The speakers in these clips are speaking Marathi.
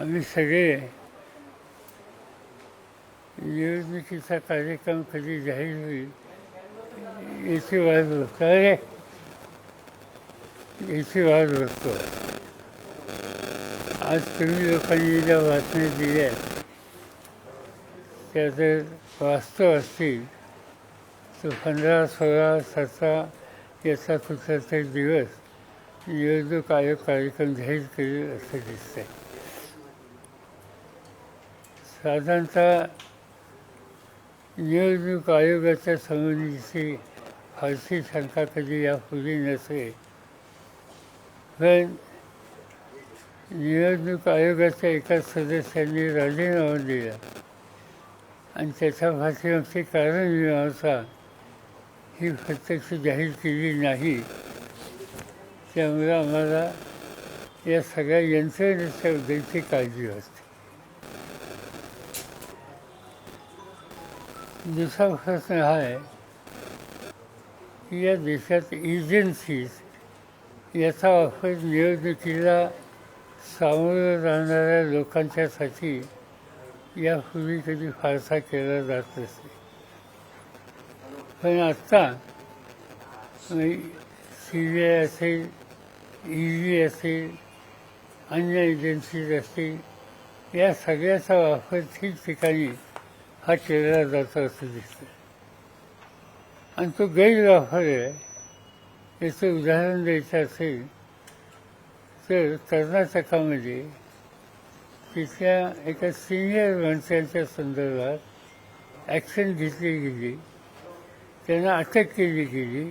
आम्ही सगळे निवडणुकीचा कार्यक्रम कधी जाहीर होईल याची वाट बघतो. अरे याची वाट बघतो. आज तुम्ही लोकांनी ज्या बातम्या दिल्या त्या जर वास्तव असतील तर पंधरा सोळा सतरा याचा कुठला तरी दिवस निवडणूक आयोग कार्यक्रम जाहीर करेल असं दिसतंय. साधारणतः निवडणूक आयोगाच्या संबंधीची फारशी शंका कधी यापूर्वी नसे पण निवडणूक आयोगाच्या एका सदस्यांनी राजीनामा दिला. आणि त्याच्या पाठीमागचे कारण मीमांसा ही प्रत्यक्ष जाहीर केली नाही. त्यामुळे आम्हाला या सगळ्या यंत्रणेच्याबद्दलची काळजी वाटते दुसरा प्रश्न हा आहे. की या देशात एजन्सीज याचा वापर निवडणुकीला सामोरं राहणाऱ्या लोकांच्यासाठी यापूर्वी कधी फारसा केला जात नसे. पण आत्ता सी बी आय असेल ई डी असेल अन्य एजन्सीज असतील या सगळ्याचा वापर ठिकठिकाणी हा केला जातो असं दिसतं आणि तो गैरवापर आहे. याचं उदाहरण द्यायचं असेल तर कर्नाटकामध्ये तिथल्या एका सिनियर माणसांच्या संदर्भात ॲक्शन घेतली गेली. त्यांना अटक केली गेली.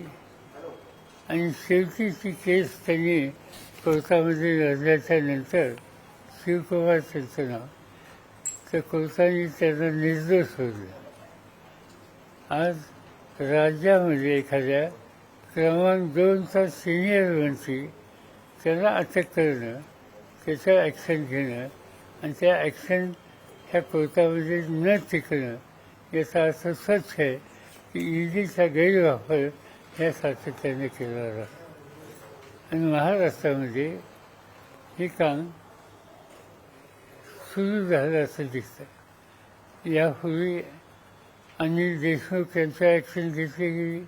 आणि शेवटी ती केस त्यांनी कोर्टामध्ये लढल्याच्या नंतर शिवकुमार त्यांचं नाव तर कोर्टाने त्यांना निर्दोष होते. आज राज्यामध्ये एखाद्या क्रमांक दोनचा सिनियर मंत्री त्यांना अटक करणं त्याचं ॲक्शन घेणं आणि त्या ॲक्शन ह्या कोर्टामध्ये न टिकणं याचा अर्थ स्वच्छ आहे की ईडीचा गैरवापर ह्या सातत्याने केला जातो आणि महाराष्ट्रामध्ये हे काम सुरू झालं असं दिसतं यापूर्वी अनिल देशमुख यांचं ॲक्शन घेतली गेली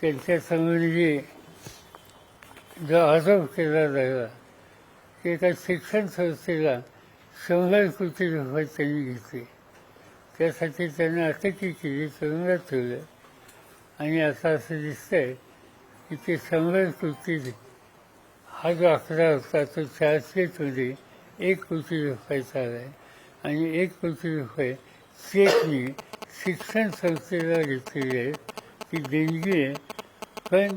त्यांच्या जो आरोप केला जायला की एका शिक्षण संस्थेला शंभर कोटी रुपये त्यांनी घेतले. त्यासाठी त्यांना अटकी केली तुरुंगात ठेवलं. आणि असं असं दिसतंय की ते शंभर कोटी हा जो आकडा होता तो चारशेमध्ये एक कोटी चालू आहे आणि एक कोटी रुपये चेकनी शिक्षण संस्थेला घेतलेली आहे. ती देणगी आहे. पण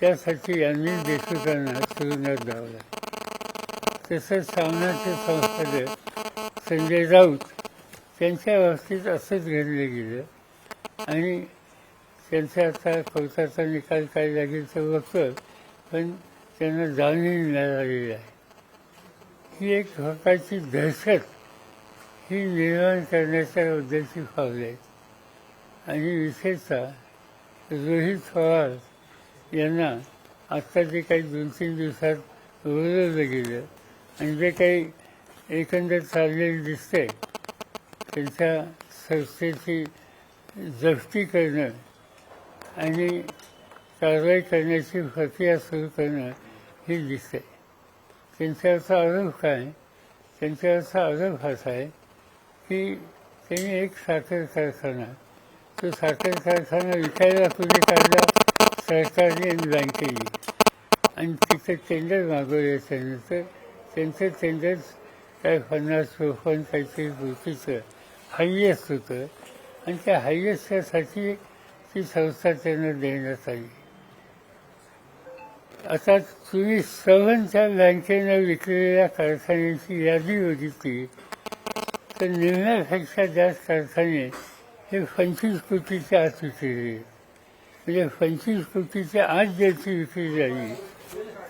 त्यासाठी यांनी देशकांना तुरुंगात द्यावं लागतं तसंच सामनाचे संपादक संजय राऊत त्यांच्या बाबतीत असंच घडलं गेलं. आणि त्यांचा आता कोर्टाचा निकाल काय लागेल तर बघतो पण त्यांना जामीन मिळालेली आहे. ही एक हकाची दहशत ही निर्माण करण्याच्या उद्देशी फावले आणि विशेषतः रोहित पवार यांना आत्ता जे काही दोन तीन दिवसात बोलवलं गेलं आणि जे काही एकंदर चाललेलं दिसतंय त्यांच्या संस्थेची जप्ती करणं आणि कारवाई करण्याची प्रक्रिया सुरू करणं हे दिसतंय. त्यांच्यावरचा अर्थ काय? त्यांच्यावरचा आरोप असा आहे की त्यांनी एक साखर कारखाना तो साखर कारखाना विकायला कुठे काढला सरकारने आणि बँकेने. आणि तिथं टेंडर मागवल्याच्यानंतर त्यांचं टेंडर काय पन्नास चोपन्न काहीतरी गोष्टीचं हायएस्ट होतं. आणि त्या हायेस्टसाठी ती संस्था त्यांना देण्यात आली. आता तुम्ही सर्वांच्या बँकेनं विकलेल्या कारखान्यांची यादी बघितली. तर निम्म्यापेक्षा जास्त कारखाने हे पंचवीस कोटीच्या आत विकलेले म्हणजे पंचवीस कोटीच्या आत ज्याची विक्री झाली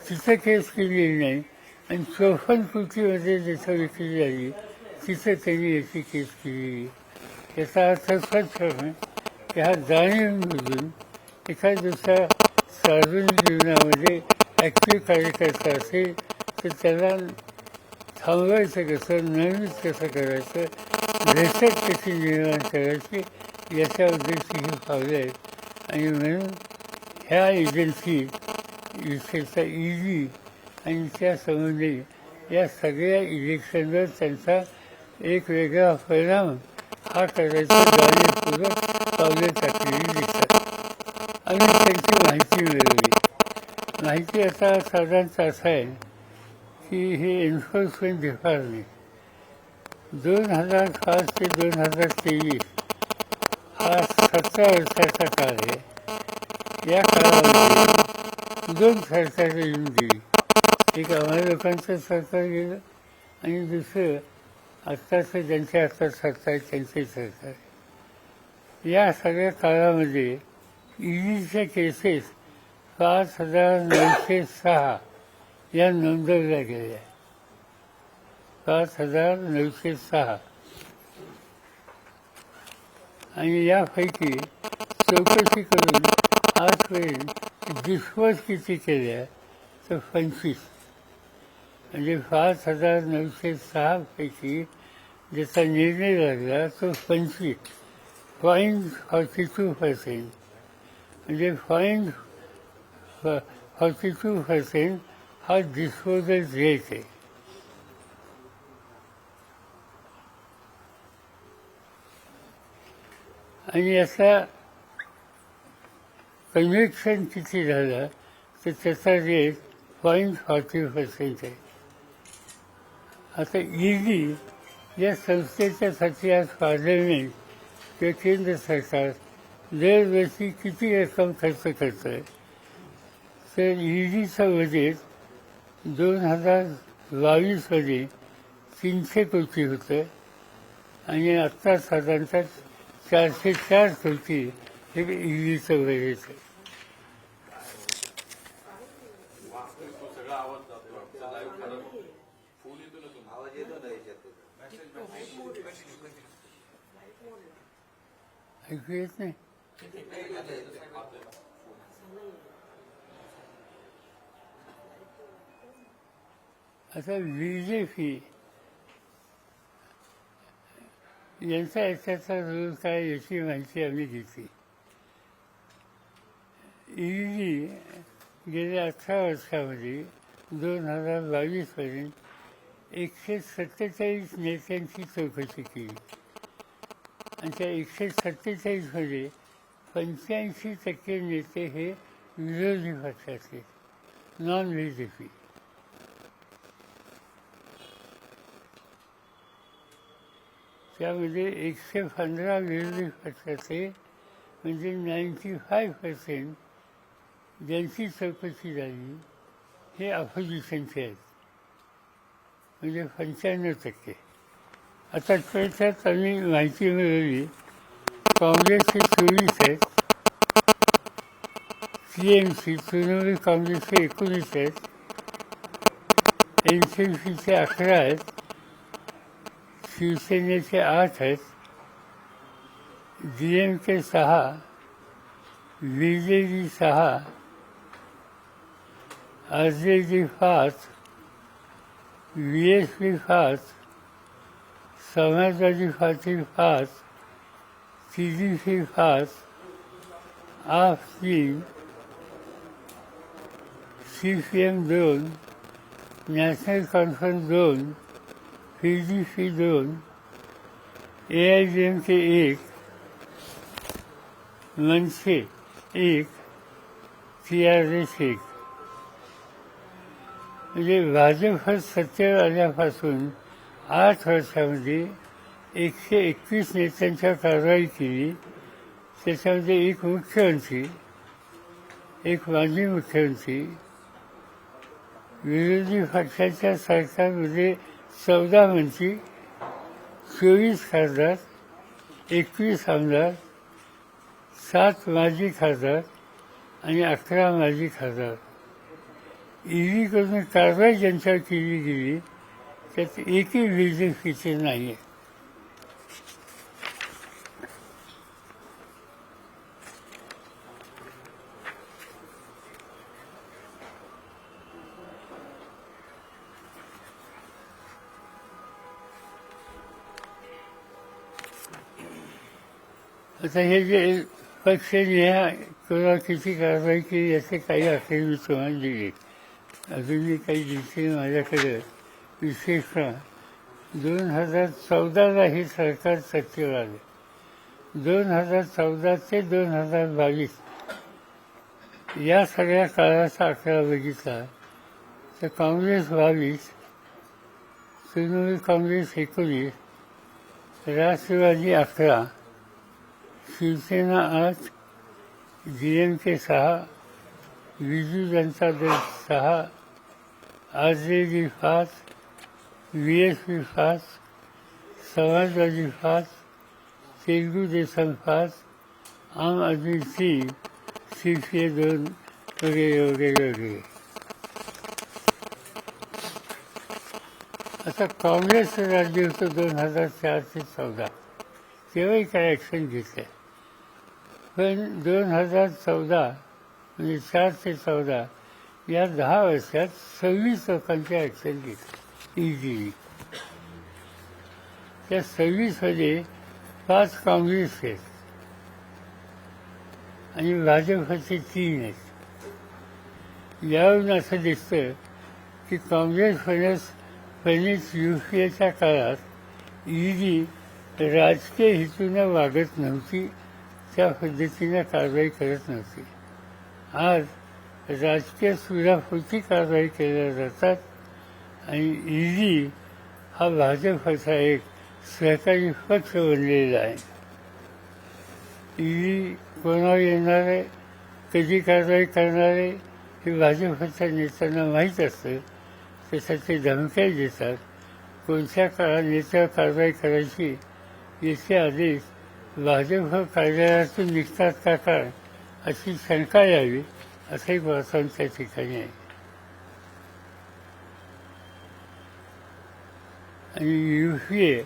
तिथं केस केलेली नाही आणि चौपन्न कोटीमध्ये जसं विक्री झाली तिथं त्यांनी याची केस केली. याचा अर्थ स्वच्छ की हा जाणीवमधून एखाद दुसऱ्या सार्वजनिक जीवनामध्ये ॲक्टिव्ह कार्यकर्ता असेल तर त्याला थांबवायचं कसं नवीन कसं करायचं दहशत कशी निर्माण करायची याच्या उद्देशी ही पावले आहेत. आणि म्हणून ह्या एजन्सी विशेषतः ईडी आणि त्या संबंधी या सगळ्या इलेक्शनवर त्यांचा एक वेगळा परिणाम हा करायचा जाणीवपूर्वक पावले टाकलेली दिसतात. आणि त्यांची माहिती मिळवली माहिती आता साधारणतः असा आहे की हे एन्फोर्समेंट डिपार्टमेंट दोन हजार पाच ते दोन हजार तेवीस हा सतरा वर्षाचा काळ आहे. या काळामध्ये दोन सरकार येऊन दिली एक आम्हाला लोकांचं सरकार गेलं आणि दुसरं आत्ताचं ज्यांच्या हातात सरकार त्यांचे सरकार या सगळ्या काळामध्ये ईडीच्या केसेस पाच हजार नऊशे सहा या नोंदवल्या गेल्या. पाच हजार नऊशे सहा. आणि यापैकी चौकशी करून आजपर्यंत डिस्पोज किती केल्या तर पंचवीस. म्हणजे पाच हजार नऊशे सहापैकी ज्याचा निर्णय लागला तो पंचवीस. Point forty two percent. म्हणजे पॉईंट फॉर्टी टू पर्सेंट हा डिस्पोजल रेट आहे आणि याचा कन्व्हेक्शन किती झालं तर त्याचा रेट पॉईंट फॉर्टी पर्सेंट आहे. आता ईडी या संस्थेच्यासाठी आज पार्लमेंट किंवा केंद्र सरकार दरवर्षी किती रक्कम खर्च करतं आहे तर ईडीचं बजेट दोन हजार बावीसमध्ये तीनशे कोटी होतं. आणि आत्ता साधारणतः चारशे चार कोटी हे ईडीचं बजेट आहे. ऐकू येत नाही? आता बी जे पी यांचा याच्याचा रोल काय याची माहिती आम्ही घेतली. ईडी गेल्या अठरा वर्षामध्ये दोन हजार बावीसपर्यंत एकशे सत्तेचाळीस नेत्यांची चौकशी केली. आणि त्या एकशे सत्तेचाळीसमध्ये पंच्याऐंशी टक्के नेते हे विरोधी पक्षाचे नॉन बी जे पी त्यामध्ये एकशे पंधरा विरोधी पक्षाचे म्हणजे नाईन्टी फाय पर्सेंट ज्यांची चौकशी झाली हे अपोजिशनचे आहेत. म्हणजे पंच्याण्णव टक्के. आता त्याच्यात आम्ही माहिती मिळवली काँग्रेसचे चोवीस आहेत. सी एम सी तृणमूल काँग्रेसचे एकोणीस आहेत. एन सी सीचे अकरा आहेत. शिवसेनेचे आठ आहेत. डी एम के सहा बी जे डी सहा आर जे डी पाच व्ही एस पी पाच समाजवादी पार्टी पाच सी डी सी पाच आप तीन सी पी एम दोन नॅशनल कॉन्फरन्स दोन पी डी सी दोन ए आय जी एम के एक मनसे एक सी आर एस एक. म्हणजे भाजप सत्तेवर आल्यापासून आठ वर्षामध्ये एकशे एकवीस नेत्यांच्या कारवाई केली. त्याच्यामध्ये एक मुख्यमंत्री एक माजी मुख्यमंत्री. विरोधी पक्षाच्या सरकारमध्ये चौदा मंत्री चोवीस खासदार एकवीस आमदार सात माजी खासदार आणि अकरा माजी खासदार ईडीकडून कारवाई ज्यांच्यावर केली गेली त्यात एकही बी जे नाही आहे आता हे जे पक्ष लिहा किंवा किती कारवाई केली याचे काही असे मी तुम्हाला दिले. अजूनही काही दिवशी माझ्याकडे. विशेषतः दोन हजार चौदाला हे सरकार सत्तेवर आले. दोन हजार चौदा ते दोन हजार बावीस या सगळ्या काळाचा आकडा बघितला तर काँग्रेस बावीस तृणमूल काँग्रेस एकोणीस राष्ट्रवादी अकरा शिवसेना आज डी एम के सहा बिजू जनता दल सहा आर जे डी पाच व्ही एस पी पाच समाजवादी पाच तेलगू देसम पाच आम आदमी तीन सीपीए दोन वगैरे वगैरे वगैरे. आता काँग्रेसचं राज्य होतं दोन हजार चार ते चौदा. तेव्हाही काय ॲक्शन घेतलं पण दोन हजार चौदा म्हणजे चार ते चौदा या दहा वर्षात सव्वीस लोकांच्या ॲक्शन घेतलं. इझिली त्या सव्वीसमध्ये पाच काँग्रेस आहेत आणि भाजपचे तीन आहेत. यावरून असं दिसतं की काँग्रेस फणस फणीस यू पी एच्या काळात ईडी राजकीय हेतूनं वागत नव्हती. त्या पद्धतीनं कारवाई करत नव्हती. आज राजकीय सुविधापुरती कारवाई केल्या जातात आणि ईडी हा भाजपचा एक सहकारी पक्ष बनलेला आहे. ईडी कोणावर येणार आहे? कधी कारवाई करणार आहे? हे भाजपच्या नेत्यांना माहीत असतं त्यासाठी धमक्या देतात. कोणत्या काळात नेत्यावर कारवाई करायची याचे आदेश भाजप हो कार्यालयातून निघतात का काय? अशी शंका यावी असंही वर्तन त्या ठिकाणी आहे. आणि यू पी ए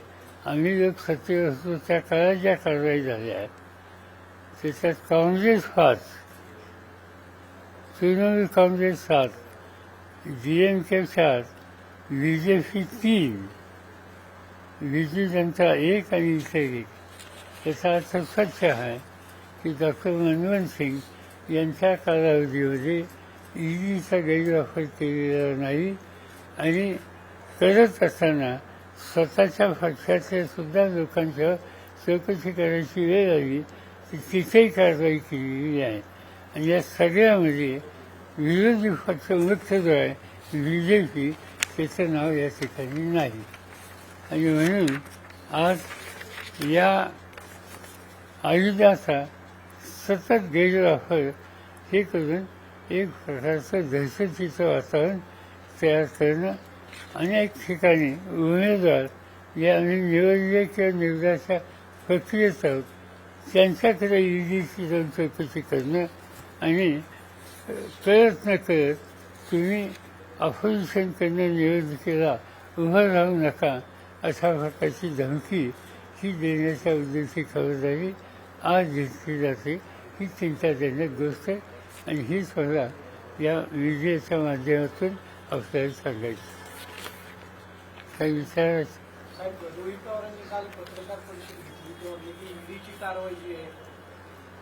आम्ही लोक सत्तेवर असतो त्या काळात ज्या कारवाई झाल्या आहेत त्याच्यात काँग्रेस पाच तृणमूल काँग्रेस सात डी एम के सात बी जे पी तीन बीजू जनता एक आणि इतर एक. याचा अर्थ स्वच्छ आहे की डॉक्टर मनमोहन सिंग यांच्या कालावधीमध्ये ईडीचा गैरवापर केलेला नाही आणि करत असताना स्वतःच्या पक्षातल्या सुद्धा लोकांच्या चौकशी करायची वेळ आली की तिथेही कारवाई केलेली आहे. आणि या सगळ्यामध्ये विरोधी पक्ष मुख्य जो आहे बी जे पी त्याचं नाव या ठिकाणी नाही. आणि म्हणून आज या आयुधाचा सतत गैरवापर हे करून एक प्रकारचं दहशतीचं वातावरण तयार करणं अनेक ठिकाणी उमेदवार या आम्ही निवडले किंवा निवडाच्या प्रक्रियेत आहोत त्यांच्याकडे ईडीची जाऊन चौकशी करणं आणि प्रयत्न करत तुम्ही अपोजिशन करणं निवडणुकीला उभं राहू नका अशा प्रकारची धमकी ही देण्याच्या उद्देशी खबरदारी आज घेतली जाते. ही चिंताजनक गोष्ट आहे. आणि हीच मला या मीडियाच्या माध्यमातून आपल्याला सांगायची. काही विचारायचं साहेब रोहित पवारांनी काल पत्रकार परिषद घेतली ते म्हटले की ईडीची कारवाई जी आहे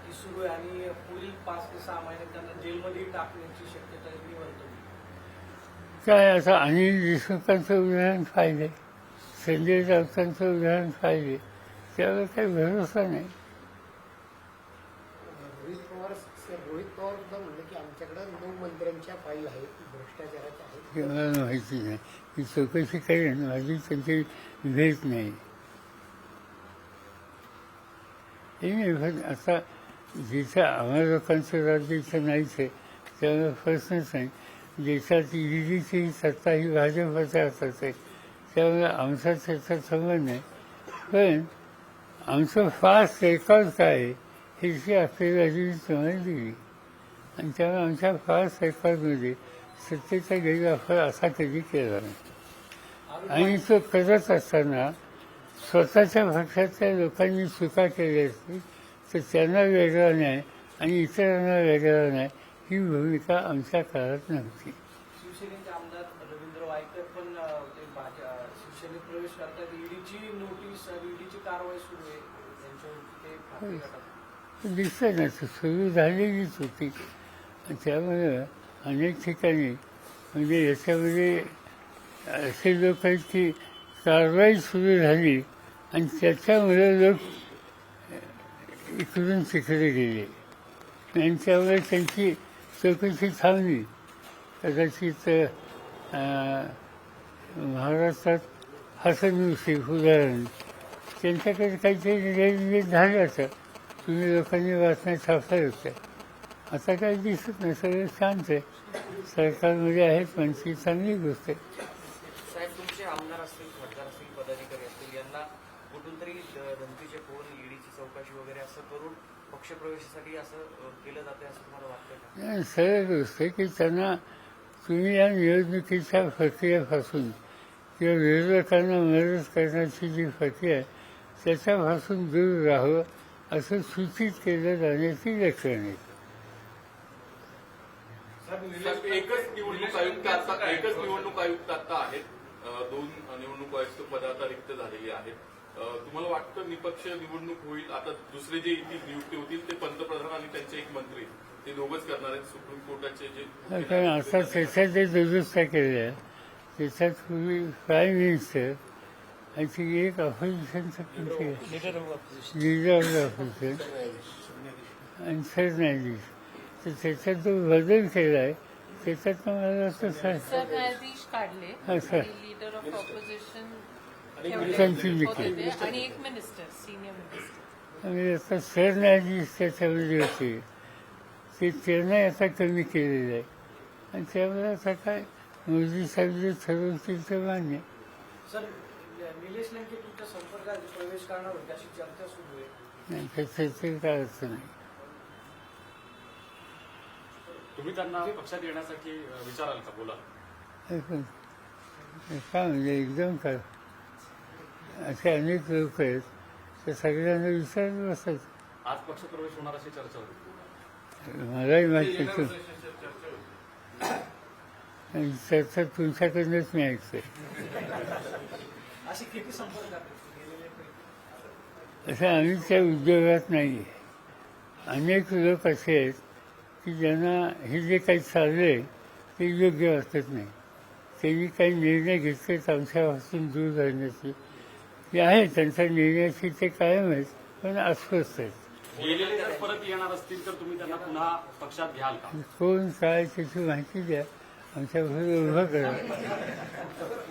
ती सुरू आहे आणि पुढील पाच ते सहा महिन्यात त्यांना जेलमध्ये टाकण्याची शक्यता आहे. मी म्हणतो. काय आता अनिल देशमुखांचं उदाहरण पाहिजे? संजय राऊतांचं उदाहरण पाहिजे? त्यावर काही भरोसा नाही रोहित पवार रोहित पवार सुद्धा म्हणलं की आमच्याकडे नऊ मंत्र्यांच्या फाईल आहेत भ्रष्टाचाराच्या आहेत. मला माहिती नाही. ही चौकशी करेन माझी त्यांची भेट नाही. हे नाही पण आता जिथं आम्हाला लोकांचं राज्य इथं नाहीच आहे त्यामुळे प्रश्नच नाही. देशात ईडीची सत्ता ही भाजपच्या हातात आहे. त्यामुळे आमचा त्याचा संबंध नाही. पण आमचं फास्ट रेकॉर्ड काय आहे ह्याची आपल्याला आधी तुम्हाला दिली. आणि त्यामुळे आमच्या फास्ट रेकॉर्डमध्ये सत्तेचा गैरवापर असा कधी केला. नाही आणि तो करत असताना स्वतःच्या पक्षातल्या लोकांनी चुका केल्या असतील तर त्यांना वेगळा न्याय आणि इतरांना वेगळा न्याय ही भूमिका आमच्या काळात नव्हती. शिवसेनेचे आमदार रवींद्र वायकर पण अं, ते भाज- अं, शिवसेनेत प्रवेश करतात. ईडीची नोटीस ईडीची कारवाई सुरू आहे. ते दिसतं सुरू झालेलीच होती. त्यामुळे अनेक ठिकाणी म्हणजे याच्यामध्ये असे लोक आहेत की कारवाई सुरू झाली आणि त्याच्यामुळे लोक इकडून तिकडे गेले. आणि त्यामुळे त्यांची चौकशी थांबली. कदाचित महाराष्ट्रात हसन शेख उदाहरण त्यांच्याकडे काहीतरी रेल्वे झालं असं तुम्ही लोकांनी वाचण्यात छापलं होतं. आता काही दिसत नाही. सगळं शांत आहे. सरकारमध्ये आहेत पण ती चांगली गोष्ट आहे. साहेब तुमचे आमदार असतील खासदार असतील पदाधिकारी असतील यांना कुठून तरी धमकीचे फोन ईडीची चौकशी वगैरे असं करून पक्षप्रवेशासाठी असं केलं जाते असं तुम्हाला वाटतं नाही, सरळ गोष्ट आहे की त्यांना तुम्ही या निवडणुकीच्या प्रक्रियेपासून किंवा विरोधकांना मदत करण्याची जी प्रक्रिया आहे त्याच्यापासून दूर राहावं असं सूचित केलं जाण्याची लक्षणं साहेब, एकच निवडणूक आयुक्त आता एकच निवडणूक आयुक्त आता आहेत. दोन निवडणूक आयुक्त पद आता रिक्त झालेली आहेत. तुम्हाला वाटतं निपक्ष निवडणूक होईल? आता दुसरे जे इथे नियुक्ती होतील ते पंतप्रधान आणि त्यांचे एक मंत्री. ते दोघच करणार आहेत. सुप्रीम कोर्टाचे जे कारण आता त्याच्यात जे दुरुस्त्या केल्या त्याच्यात पूर्वी प्राईम मिनिस्टर आणि एक ऑपोजिशनचं कोणती आहे? लिडर ऑफ ऑपोजिशन आणि सरन्यायाधीश तर त्याच्यात जो बदल केला आहे त्याच्यात मला वाटतं सा- सरन्यायाधीश काढले. Sir. Leader of opposition Continue होते केले. ते. आणि एक मिनिस्टर सिनियर मिनिस्टर आणि आता सरन्यायाधीश त्याच्यामध्ये होते. ते त्यांना आता कमी केलेलं आहे. आणि त्यामुळे आता काय मोदी साहेब जे ठरवतील ते मान्य सर निलेश लंके तुमच्या संपर्कात प्रवेश करणार होते अशी चर्चा सुरू आहे. नाही त्याच्याचे काय अर्थ नाही. तुम्ही त्यांना पक्षात येण्यासाठी विचाराल का? बोला. हे हे काय म्हणजे एकदम काय. असे अनेक लोक आहेत ते सगळ्यांना विचारत बसायचं. आज पक्षप्रवेश होणार अशी चर्चा होती मलाही माहिती आणि चर्चा तुमच्याकडनंच मी ऐकते? असं आम्ही त्या उद्योगात नाही आहे अनेक लोक असे आहेत की ज्यांना हे जे काही चाललंय ते योग्य वाटत नाही. त्यांनी काही निर्णय घेतलेत आमच्यापासून दूर राहण्याचे. ते आहे त्यांच्या निर्णयाची ते कायम आहेत पण अस्वस्थ आहेत. गेलेले जर परत येणार असतील तर तुम्ही त्यांना पुन्हा पक्षात घ्याल का? कोण काय त्याची माहिती द्या. आमच्याबरोबर उभं करा.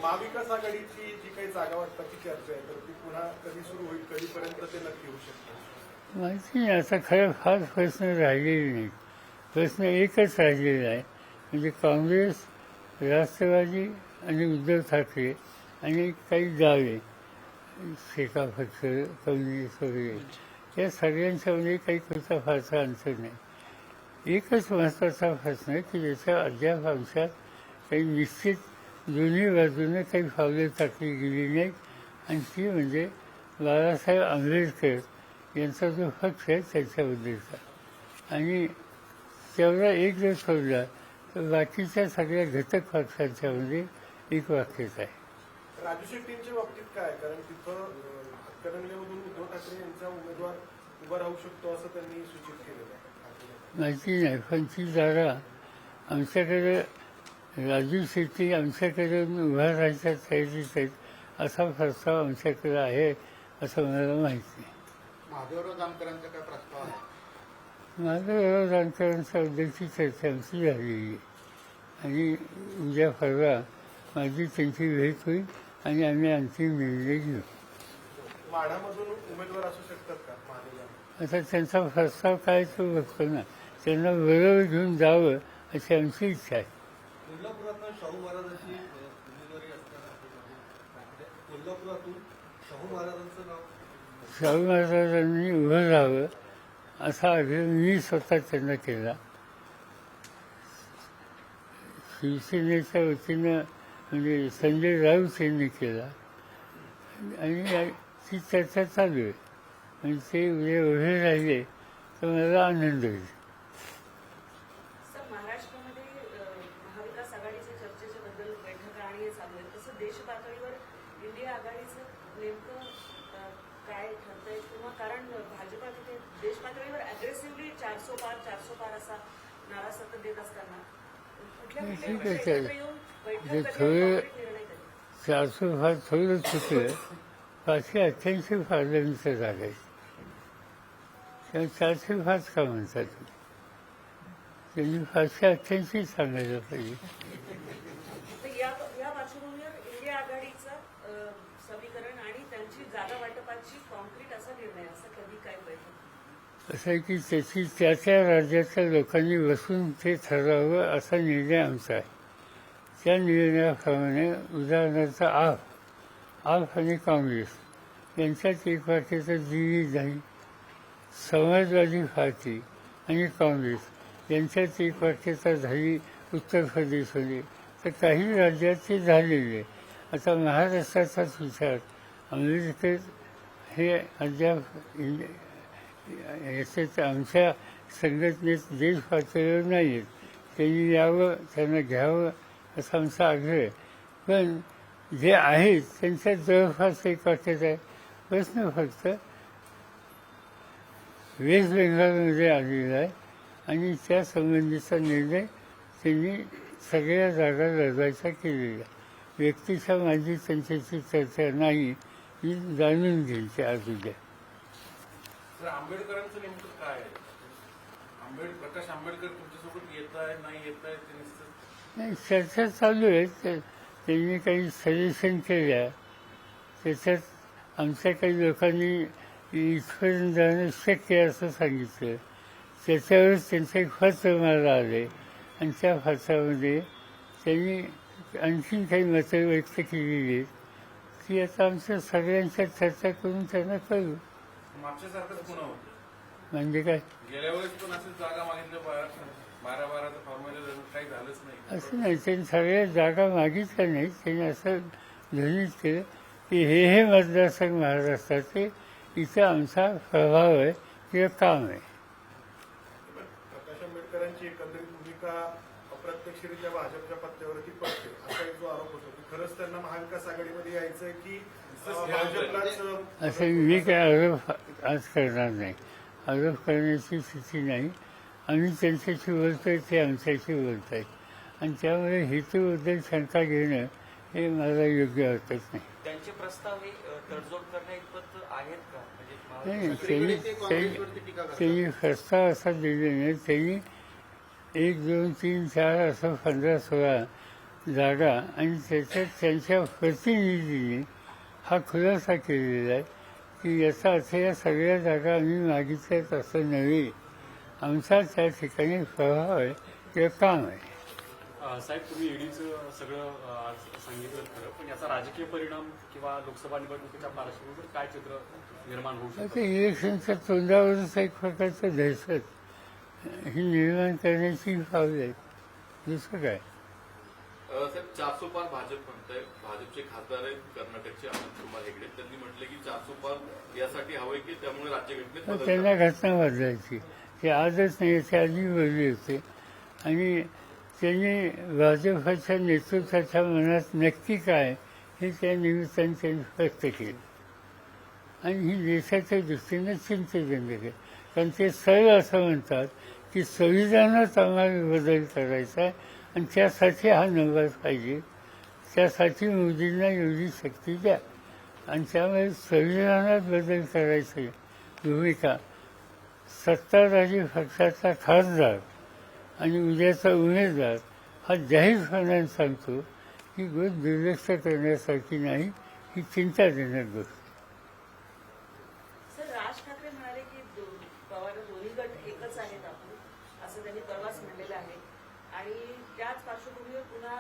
महाविकास आघाडीची जी काही जागा वाटपाची चर्चा आहे तर ती पुन्हा कधी सुरू होईल कधीपर्यंत ते नक्की होऊ शकते? माहिती नाही आता खरं फार प्रश्न राहिलेले नाहीत. प्रश्न एकच राहिलेला आहे. म्हणजे काँग्रेस राष्ट्रवादी आणि उद्धव ठाकरे आणि काही गावे फक्त कम्युनिस्ट वगैरे या सगळ्यांच्यामध्ये म्हणजे काही कुठचा फारसा अंतर नाही. एकच महत्त्वाचा प्रश्न आहे की ज्याच्या अद्याप आमच्यात काही निश्चित दोन्ही बाजूने काही फावले टाकली गेली नाहीत. आणि ती म्हणजे बाळासाहेब आंबेडकर यांचा जो पक्ष आहे त्याच्याबद्दलचा. आणि तेवढा एक जर सोडला तर बाकीच्या सगळ्या घटक पक्षांच्यामध्ये एक वाक्यच आहे. राजू शेट्टींच्या बाबतीत काय? कारण तिथं उद्धव ठाकरे यांचा उमेदवार उभा राहू शकतो असं त्यांनी सूचित केलेलं आहे. माहिती नाही पण ती जागा आमच्याकडे राजू शेट्टी आमच्याकडे उभा राहायच्या तयारीत आहेत असा प्रस्ताव आमच्याकडे आहे असं मला माहिती नाही. महादेवराव जानकरांचा काय प्रस्ताव आहे? माझं जानकरांच्या बद्दलची चर्चा आमची झालेली आणि उद्या परवा माझी त्यांची भेट होईल आणि आम्ही अंतिम निर्णय घेऊ. आता त्यांचा प्रस्ताव काय तो बघतो ना. त्यांना बरोबर घेऊन जावं अशी आमची इच्छा आहे. शाहू महाराजांनी उभं राहावं. असा अभिनय मी स्वतः त्यांना केला. शिवसेनेच्या वतीनं म्हणजे संजय राऊत यांनी केला. आणि ती चर्चा चालू आहे. आणि ते उद्या उभे राहिले तर मला आनंद होईल. महाराष्ट्रामध्ये महाविकास आघाडीच्या चर्चेच्या बद्दल आणि चालू आहे. तसं देश पातळीवर इंडिया आघाडीचं नेमकं काय ठरतंय किंवा कारण भाजपा तिथे देश पातळीवर अग्रेसिव्हली चारसो पार चारसो पार असा नारा सतत देत असताना. जे थोडे-? चारशे फार थोडं चुकलं पाचशे अठ्ठ्याऐंशी जागायचं तेव्हा चारशे फाच का म्हणतात? त्यांनी पाचशे अठ्ठ्याऐंशी सांगायला पाहिजे तर या या पार्श्वभूमीवर इंडिया आघाडीचं अ, समीकरण आणि त्यांची जागा वाटपाची कॉन्क्रीट असा निर्णय असं कधी काय बैठक असं आहे की त्याची त्या त्या राज्याच्या लोकांनी बसून ते ठरवावं असा निर्णय आमचा आहे त्या निर्णयाप्रमाणे उदाहरणार्थ आप आप आणि काँग्रेस यांच्यात एक वाक्याचं दिली नाही समाजवादी पार्टी आणि काँग्रेस यांच्यात एक वाक्यता झाली उत्तर प्रदेशमध्ये तर काही राज्यात ते झालेले आहे. आता महाराष्ट्राचाच विचार अमेरिकेत हे अद्याप याच्यात आमच्या संघटनेत देश पातळीवर नाही आहेत त्यांनी यावं त्यांना घ्यावं असा आमचा आग्रह आहे. पण जे आहेत त्यांच्या जवळपास एक वाटत आहे. प्रश्न फक्त वेस्ट बेंगालमध्ये आलेला आहे आणि त्या संबंधीचा निर्णय त्यांनी सगळ्या जागा लढवायचा केलेला व्यक्तीच्या माझी त्यांच्याशी चर्चा नाही ही जाणून घ्यायची आज उद्या तर आंबेडकरांचं नेमकं काय आंबेड प्रकाश आंबेडकर तुमच्यासोबत येत आहे नाही येत आहे ते नुसतं नाही चर्चा चालू आहे. त्यांनी काही सजेशन केल्या. त्याच्यात आमच्या काही लोकांनी इथपर्यंत जाणं शक्य आहे असं सांगितलं. त्याच्यावरच त्यांचे खत मला आले. आणि त्या खर्चामध्ये त्यांनी आणखीन काही मतं व्यक्त केलेली आहेत. ती आता आमच्या सगळ्यांच्या चर्चा करून त्यांना कळू. मागच्या सारखंच पुन्हा होतं. म्हणजे काय? गेल्या वेळेस पण असंच जागा मागितल्या बारा बारा बाराचं फॉर्म्युला काही झालंच नाही. असं नाही त्यांनी सगळ्या जागा मागितल्या नाही त्यांनी असं ध्वनित केलं की हे हे मतदारसंघ महाराष्ट्राचे इथं आमचा प्रभाव आहे किंवा काम आहे. प्रकाश आंबेडकरांची एकंदरीत भूमिका अप्रत्यक्षरित्या भाजपच्या पत्त्यावरती पडते असा एक जो आरोप होतो. की खरंच त्यांना महाविकास आघाडीमध्ये यायचंय की असं मी काय आरोप आज करणार नाही. आरोप करण्याची स्थिती नाही. आम्ही त्यांच्याशी बोलतोय ते आमच्याशी बोलत आहेत आणि त्यामुळे हेतूबद्दल शंका घेणं हे मला योग्य वाटत नाही. त्यांचे प्रस्ताव हे तडजोड करण्या इतपत आहेत का? म्हणजे नाही त्यांनी. त्यांनी प्रस्ताव असा दिले नाही त्यांनी एक दोन तीन चार असं पंधरा सोळा जागा आणि त्याच्यात त्यांच्या प्रतिनिधींनी हा खुलासा केलेला आहे की याचा अर्थ या सगळ्या जागा आम्ही मागितल्यात असं नव्हे. आमचा त्या ठिकाणी प्रभाव आहे किंवा काम आहे. साहेब तुम्ही ईडीचं सगळं सांगितलं खरं पण याचा राजकीय परिणाम किंवा लोकसभा निवडणुकीच्या पार्श्वभूमीवर काय चित्र निर्माण होऊ शकतं? इलेक्शनच्या तोंडावरच एक प्रकारचं दहशत ही निर्माण करण्याची पावलं आहेत दुसरं काय? साहेब चारसो पार भाजप म्हणताय. भाजपचे खासदार आहेत कर्नाटकचे कुमार हेगडे. त्यांनी म्हटलं की चारसो पार यासाठी हवंय की त्यामुळे राज्यघटनेत बदल त्यांना. घटना बदलायची. ते आजच नाही ते आधी बोलले होते. आणि त्यांनी भाजपाच्या नेतृत्वाच्या मनात नक्की काय हे त्या निमित्ताने त्यांनी व्यक्त केलं. आणि ही देशाच्या दृष्टीनं चिंताजनक आहे. कारण ते सरळ असं म्हणतात की संविधानात आम्हाला बदल करायचा आहे. आणि त्यासाठी हा नंबर पाहिजे. त्यासाठी मोदींना एवढी शक्ती द्या. आणि त्यामुळे संविधानात बदल करायची भूमिका. सत्ताधारी पक्षाचा खासदार आणि उद्याचा उमेदवार हा जाहीरपणाने सांगतो ही गोष्ट दुर्लक्ष करण्यासारखी नाही ही चिंताजनक गोष्ट सर राज ठाकरे म्हणाले की दो- पवार दोन्ही गट एकच आहेत आपण असं त्यांनी परवाच म्हणलेलं आहे आणि त्याच पार्श्वभूमीवर पुन्हा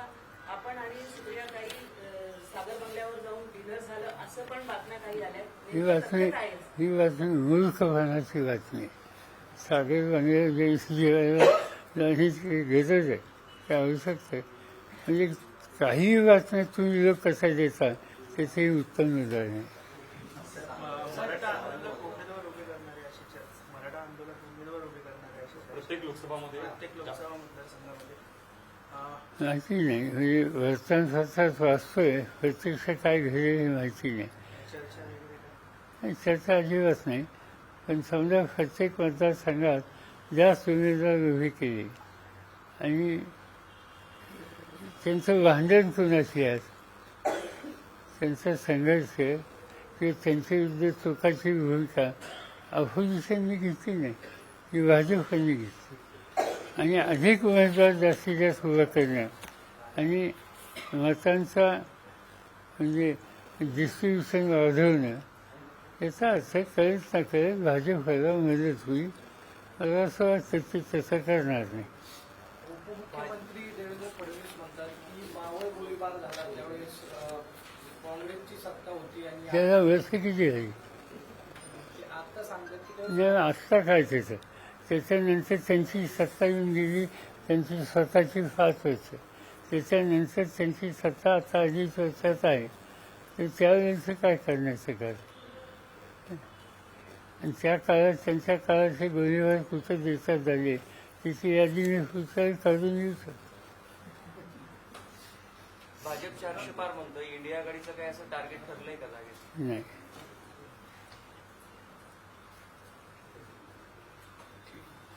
आपण आणि सुप्रियाताई अ, सागर बंगल्यावर जाऊन डिनर झालं असं पण बातम्या काही आल्या ही बातमी? ही बातमी मूर्खपणाची बातमी. बंगले जेवायला जाण्याची गरज आहे. ते आवश्यक आहे. म्हणजे काही बातम्या तुम्ही लोक कसा देता त्याचंही उत्तम उदाहरण आहे माहिती नाही. म्हणजे वर्तमानपत्रात वाचतोय प्रत्यक्ष काय घडलेली हे माहिती नाही. चर्चा अजिबात नाही. पण समजा प्रत्येक मतदारसंघात जास्त उमेदवार उभी केली. आणि त्यांचं भांडण कुणाशी आहे? त्यांचा संघर्ष किंवा त्यांच्या विरुद्ध चुकाची भूमिका. अपोजिशनने घेतली नाही. की भाजपने घेतली. आणि अधिक उमेदवार जास्तीत जास्त उभा करणं. आणि मतांचा म्हणजे डिस्ट्रीब्युशन वाढवणं याचा अर्थ कळत ना कळत भाजपला मदत होईल. मला असं वाटतं ते तसं करणार नाही. उपमुख्यमंत्री देवेंद्र फडणवीस म्हणतात की मावळ गोळीबार झाला त्यावेळेस अं, काँग्रेसची सत्ता होती आणि त्याला वर्ष किती झाली आता सांगतात की ते म्हणजे आत्ता काय त्याचं? त्याच्यानंतर त्यांची सत्ता येऊन गेली त्यांची स्वतःची पाच वर्ष त्याच्यानंतर त्यांची सत्ता आता अडीच वर्षात आहे. तर त्यावेळेचं काय करण्याचं काय आणि त्या काळात त्यांच्या काळाचे गोळीबार कुठं देतात झाले? तिची यादी मी पुढच्या काढून येऊ शकतो? भाजप चारशे पार म्हणतं इंडिया आघाडीचं काय असं टार्गेट ठरलंय का नाही.